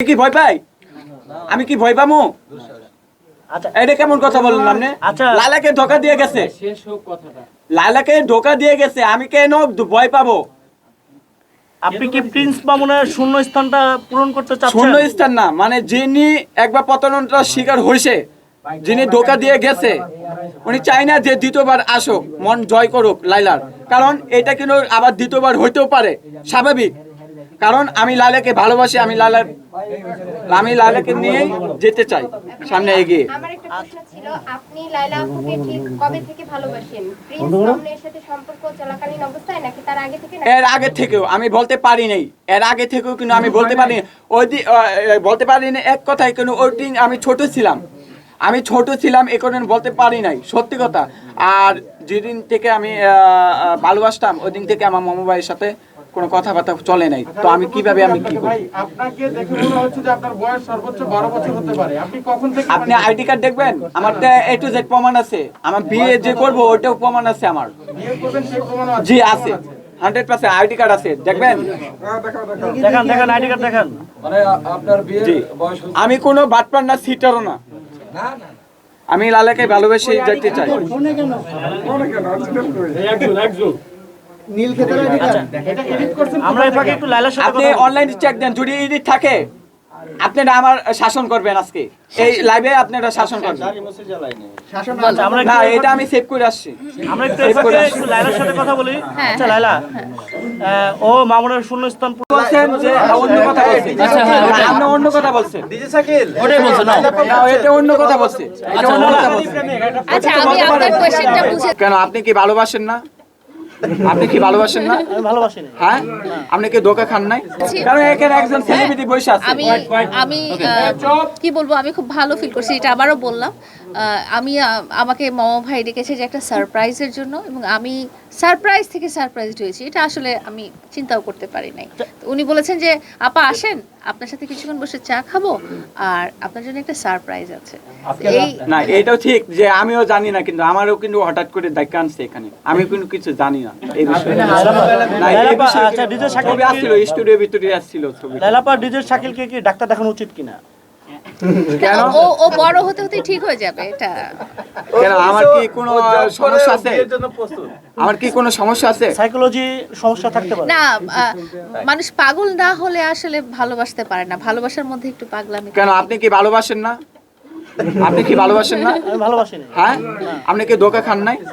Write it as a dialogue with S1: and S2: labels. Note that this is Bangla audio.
S1: কি ভয় পাই? আমি কি ভয় পামু?
S2: আচ্ছা
S1: এটা কেমন কথা বললেন
S2: আচ্ছা।
S1: লালাকে ধোকা দিয়ে গেছে।
S3: শেষ হোক কথাটা।
S1: লালাকে ধোকা দিয়ে গেছে আমি কেন ভয় পাবো?
S2: আপনি কি প্রিন্স মামুনের শূন্য স্থানটা পূরণ করতে
S1: শূন্য স্থান না মানে যিনি একবার পতনটা শিকার হয়েছে যিনি ধোকা দিয়ে গেছে উনি চাই না যে দ্বিতীয়বার আসুক মন জয় করুক লাইলার। কারণ এটা কিন্তু আবার দ্বিতীয়বার হইতেও পারে স্বাভাবিক। কারণ আমি লালাকে ভালোবাসি আমি লালার আমি লালাকে নিয়ে যেতে চাই সামনে এগিয়ে।
S4: আমার একটা প্রশ্ন ছিল আপনি লাইলা আপুকে ঠিক কবে থেকে ভালোবাসেন? প্রিন্স মামুনের সাথে সম্পর্ক চলাকালীন অবস্থায় নাকি তার আগে থেকে
S1: এর আগে থেকেও আমি বলতে পারি নাই। এর আগে থেকেও কিন্তু আমি বলতে পারি ওই দি- আহ, বলতে পারি না এক কথাই কিন্তু ওই দিন আমি ছোট ছিলাম। আমি ছোট ছিলাম এ কারণে বলতে পারি নাই সত্যি কথা। আর যেদিন থেকে আমি ভালোবাসতাম ওই দিন থেকে আমার মামা ভাইয়ের সাথে কোনো কথাবার্তা চলে নাই। তো আমি কীভাবে আমি কি করি?
S5: আপনাকে দেখে মনে হচ্ছে যে আপনার বয়স সর্বোচ্চ বারো বছর হতে পারে। আপনি কখন থেকে
S1: আপনি আইডি কার্ড দেখবেন? আমার তো এ টু জেড প্রমাণ আছে। আমার বিয়ে যে করব ওটাও প্রমাণ আছে আমার।
S5: বিয়ে করবেন সেই প্রমাণ আছে।
S1: জি আছে। হান্ড্রেড পার্সেন্ট আইডি কার্ড আছে। দেখবেন?
S2: দেখান দেখান আইডি কার্ড দেখান।
S3: মানে আপনার বিয়ের
S1: জি।
S3: বয়স
S1: আমি কোনো বাটপার না সিটারও না। আমি লালাকে ভালোবেসে যেতে চাই।
S5: এটা এডিট করছেন
S2: আমরা এই ফাঁকে একটু লাইলার সাথে
S1: আপনি। অনলাইনে চেক দেন যদি এডিট থাকে আপনারা আমার শাসন করবেন আজকে। এই লাইভে আপনারা শাসন করবেন।
S2: আচ্ছা, আমরা
S1: না এটা আমি সেভ করে আসছি।
S2: আমরা একটু এই ফাঁকে একটু লাইলার সাথে কথা বলি। আচ্ছা লাইলা ও মামুনের শূন্য স্থান পূরণ-
S1: বলছেন যে অন্য কথা বলছেন আপনি অন্য কথা বলছেন।
S2: ওটাই বলছো না।
S1: এটা অন্য কথা বলছে। এটা অন্য কথা বলছে।
S6: আচ্ছা আমি আপনার কোয়েশ্চেনটা বুঝে
S1: কেন আপনি কি ভালোবাসেন না? আপনি কি ভালোবাসেন না?
S2: আমি ভালোবাসি না।
S1: হ্যাঁ? আপনি কি ধোকা খান নাই? কারণ এখানে একজন সেলিব্রিটি বসে আছে।
S6: আমি আমি কি বলব আমি খুব ভালো ফিল করছি এটা আবারও বললাম। আমি আমাকে মামা ভাই ডেকেছে যে একটা সারপ্রাইজের জন্য এবং আমি সারপ্রাইজ থেকে সারপ্রাইজড হয়েছি। এটা আসলে আমি চিন্তাও করতে পারি নাই। উনি বলেছেন যে আপা আসেন। আপনার সাথে কিছুক্ষণ বসে চা খাব আর আপনার জন্য একটা সারপ্রাইজ আছে। এই
S1: না এটাও ঠিক যে আমিও জানি না কিন্তু আমারও কিন্তু হঠাৎ করে দেখা আনছে এখানে। আমি কিন্তু কিছু জানি না এই বিষয়ে। না এই বিষয়ে
S2: আচ্ছা ডিজে শাকিল
S1: আসছিল স্টুডিওর ভিতরে আসছিল ছবি
S2: লাইলা পা ডিজে শাকিলকে কি ডাক্তার দেখানো উচিত কিনা?
S1: কেন?
S6: ও ও বড় হতে হতে ঠিক হয়ে যাবে এটা।
S1: কেন আমার কি কোনো সমস্যা আছে? আমার কি কোনো সমস্যা আছে?
S2: সাইকোলজি সমস্যা থাকতে পারে।
S6: না মানুষ পাগল না হলে আসলে ভালোবাসতে পারে না ভালোবাসার মধ্যে একটু পাগলামি
S1: কেন আপনি কি ভালোবাসেন না? আপনি কি ভালোবাসেন না?
S2: ভালোবাসেন।
S1: হ্যাঁ? আপনি কি ধোকা খান নাই?